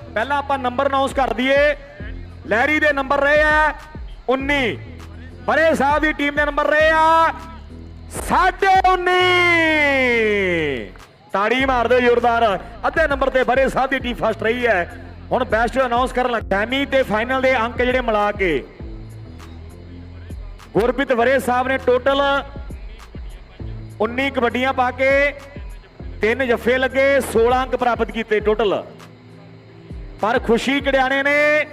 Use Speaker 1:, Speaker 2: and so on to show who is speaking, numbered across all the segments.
Speaker 1: ਪਹਿਲਾਂ ਆਪਾਂ number announce ਕਰ ਦਈਏ। ਲਹਿਰੀ ਦੇ ਨੰਬਰ ਰਹੇ ਆ 19 ਬਰੇ ਸਾਹਿਬ ਦੀ ਟੀਮ ਦੇ ਨੰਬਰ ਰਹੇ ਆ 19 ਤਾੜੀ ਮਾਰਦੇ ਜ਼ੋਰਦਾਰ। ਅੱਧੇ ਨੰਬਰ ਤੇ ਬਰੇ ਸਾਹਿਬ ਦੀ ਟੀਮ ਫਸਟ ਰਹੀ ਹੈ। ਹੁਣ ਬੈਸਟ ਅਨਾਉਂਸ ਕਰਨ ਲੱਗ ਸੈਮੀ ਤੇ ਫਾਈਨਲ ਦੇ ਅੰਕ ਜਿਹੜੇ ਮਿਲਾ ਕੇ। ਗੁਰਪ੍ਰੀਤ ਵਰੇ ਸਾਹਿਬ ਨੇ ਟੋਟਲ 19 ਕਬੱਡੀਆਂ ਪਾ ਕੇ ਤਿੰਨ ਜੱਫੇ ਲੱਗੇ 16 ਅੰਕ ਪ੍ਰਾਪਤ ਕੀਤੇ ਟੋਟਲ। ਪਰ ਖੁਸ਼ੀ ਕੜਿਆਣੇ ਨੇ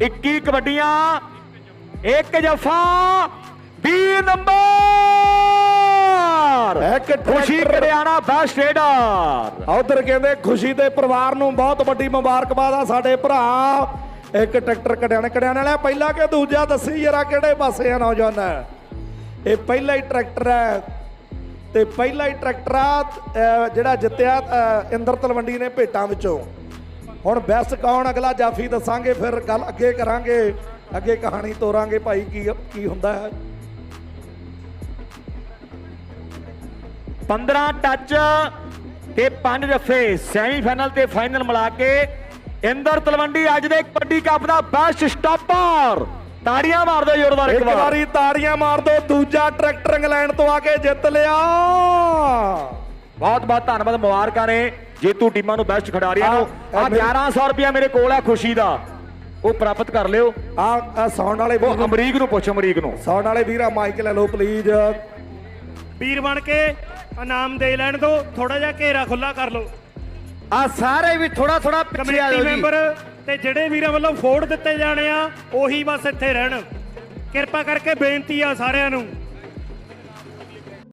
Speaker 1: 21 ਕਬੱਡੀਆਂ ਇੱਕ ਜਫਾ 20 ਨੰਬਰ!
Speaker 2: ਇੱਕ।
Speaker 1: ਖੁਸ਼ੀ ਕੜਿਆਣਾ ਬੈਸਟ ਰੇਡਰ
Speaker 2: ਉਧਰ ਕਹਿੰਦੇ ਖੁਸ਼ੀ ਦੇ ਪਰਿਵਾਰ ਨੂੰ ਬਹੁਤ ਵੱਡੀ ਮੁਬਾਰਕਬਾਦ ਆ ਸਾਡੇ ਭਰਾ। ਇੱਕ ਟਰੈਕਟਰ ਕੜਿਆਣੇ ਕੜਿਆਣੇ ਵਾਲਾ ਪਹਿਲਾ ਕਿ ਦੂਜਾ ਦੱਸੀ ਜਰਾ ਕਿਹੜੇ ਪਾਸੇ ਆ ਨੌਜਵਾਨ? ਇਹ ਪਹਿਲਾ ਹੀ ਟਰੈਕਟਰ ਹੈ। ਤੇ ਪਹਿਲਾ ਹੀ ਟਰੈਕਟਰ ਆ ਜਿਹੜਾ ਜਿੱਤਿਆ ਇੰਦਰ ਤਲਵੰਡੀ ਨੇ ਭੇਟਾਂ ਵਿੱਚੋਂ। ਹੁਣ ਬੈਸਟ ਕੌਣ ਅਗਲਾ? ਜਾਫੀ ਦੱਸਾਂਗੇ, ਫਿਰ ਗੱਲ ਅੱਗੇ ਕਰਾਂਗੇ। ਅੱਗੇ ਕਹਾਣੀ ਤੋਰਾਂਗੇ ਭਾਈ, ਕੀ ਕੀ ਹੁੰਦਾ ਹੈ।
Speaker 1: 15 ਟੱਚ ਤੇ 5 ਜਫੇ ਸੈਮੀਫਾਈਨਲ ਤੇ ਫਾਈਨਲ ਮਿਲਾ ਕੇ ਇੰਦਰ ਤਲਵੰਡੀ ਅੱਜ ਦੇ ਕਬੱਡੀ ਕੱਪ ਦਾ ਬੈਸਟ ਸਟਾਪਰ ਤਾੜੀਆਂ ਮਾਰ ਦਿਓ ਜ਼ੋਰਦਾਰ
Speaker 2: ਇੱਕ ਵਾਰੀ। ਤਾੜੀਆਂ ਮਾਰ ਦੋ ਦੂਜਾ ਟਰੈਕਟਰ ਇੰਗਲੈਂਡ ਤੋਂ ਆ ਕੇ ਜਿੱਤ ਲਿਆ।
Speaker 1: ਬਹੁਤ ਬਹੁਤ ਧੰਨਵਾਦ ਮੁਬਾਰਕਾਂ ਨੇ ਜੇਤੂ ਟੀਮਾਂ ਨੂੰ ਬੈਸਟ ਖਿਡਾਰੀਆਂ ਨੂੰ।
Speaker 2: ਆ,
Speaker 1: ਆ
Speaker 2: ਮੇਰੇ-
Speaker 1: 1100 ਰੁਪਇਆ ਮੇਰੇ ਕੋਲ ਹੈ ਖੁਸ਼ੀ ਦਾ। ਉਹ ਪ੍ਰਾਪਤ ਕਰ ਲਿਓ।
Speaker 2: ਆ ਆ ਸੌਣ ਵਾਲੇ
Speaker 1: ਉਹ ਅਮਰੀਕ ਨੂੰ ਪੁੱਛ ਅਮਰੀਕ ਨੂੰ।
Speaker 2: ਸੌਣ ਵਾਲੇ ਵੀਰਾ ਮਾਈਕ ਲੈ ਲਓ ਪਲੀਜ਼
Speaker 3: ਵੀਰ ਬਣ ਕੇ ਇਨਾਮ ਦੇ ਲੈਣ ਦੋ ਥੋੜਾ ਜਿਹਾ ਘੇਰਾ ਖੁੱਲਾ ਕਰ ਲਓ।
Speaker 4: ਆ ਸਾਰੇ ਵੀ ਥੋੜਾ ਥੋੜਾ ਪਿੱਛੇ ਆ
Speaker 3: ਕਮੇਟੀ
Speaker 4: ਜਾਓ ਜੀ।
Speaker 3: ਮੈਂਬਰ ਤੇ ਜਿਹੜੇ ਵੀਰਾਂ ਵੱਲੋਂ ਫੋੜ ਦਿੱਤੇ ਜਾਣੇ ਆ, ਉਹੀ ਬਸ ਇੱਥੇ ਰਹਿਣ। ਕਿਰਪਾ ਕਰਕੇ ਬੇਨਤੀ ਆ ਸਾਰਿਆਂ ਨੂੰ।